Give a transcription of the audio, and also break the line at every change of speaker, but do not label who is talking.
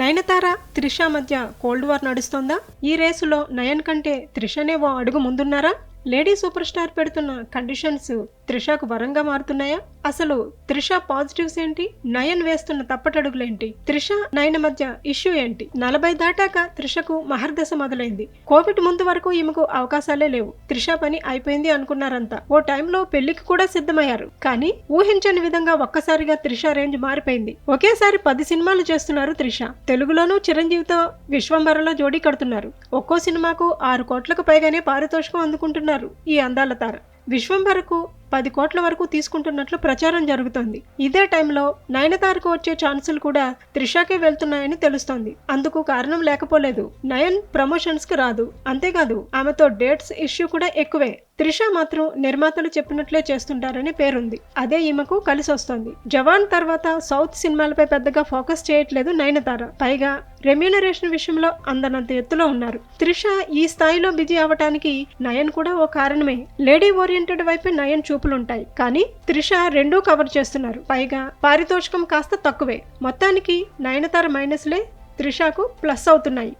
నయనతార త్రిష మధ్య cold war నడుస్తోందా? ఈ రేసులో నయన్ కంటే త్రిషనే ఓ అడుగు ముందున్నారా? లేడీ సూపర్ స్టార్ పెడుతున్న కండిషన్స్ త్రిషకు వరంగా మారుతున్నాయా? అసలు త్రిష పాజిటివ్స్ ఏంటి? నయన్ వేస్తున్న తప్పటడుగులేంటి? త్రిష నయన మధ్య ఇష్యూ ఏంటి? నలభై దాటాక త్రిషకు మహర్దశ మొదలైంది. కోవిడ్ ముందు వరకు ఈమెకు అవకాశాలే లేవు. త్రిష పని అయిపోయింది అనుకున్నారంతా. ఓ టైంలో పెళ్ళికి కూడా సిద్ధమయ్యారు. కానీ ఊహించని విధంగా ఒక్కసారిగా త్రిష రేంజ్ మారిపోయింది. ఒకేసారి పది సినిమాలు చేస్తున్నారు త్రిష. తెలుగులోనూ చిరంజీవితో విశ్వంబరలో జోడీ కడుతున్నారు. ఒక్కో సినిమాకు ఆరు కోట్లకు పైగానే పారితోషికం అందుకుంటున్నారు ఈ అందాల తార. విశ్వంభరకు పది కోట్ల వరకు తీసుకుంటున్నట్లు ప్రచారం జరుగుతోంది. ఇదే టైంలో నయనతారకు వచ్చే ఛాన్సులు కూడా త్రిషాకే వెళ్తున్నాయని తెలుస్తోంది. అందుకు కారణం లేకపోలేదు. నయన్ ప్రమోషన్స్కి రాదు. అంతేకాదు ఆమెతో డేట్స్ ఇష్యూ కూడా ఎక్కువే. త్రిష మాత్రం నిర్మాతలు చెప్పినట్లే చేస్తుంటారని పేరుంది. అదే ఈమెకు కలిసి వస్తోంది జవాన్ తర్వాత సౌత్ సినిమాలపై పెద్దగా ఫోకస్ చేయట్లేదు నయనతార. పైగా రెమ్యూనరేషన్ విషయంలో అందనంత ఎత్తులో ఉన్నారు. త్రిష ఈ స్థాయిలో బిజీ అవటానికి నయన్ కూడా ఓ కారణమే. లేడీ ఓరియంటెడ్ వైపు నయన్ చూపులుంటాయి. కానీ త్రిష రెండూ కవర్ చేస్తున్నారు. పైగా పారితోషికం కాస్త తక్కువే. మొత్తానికి నయనతార మైనస్లే త్రిషకు ప్లస్ అవుతున్నాయి.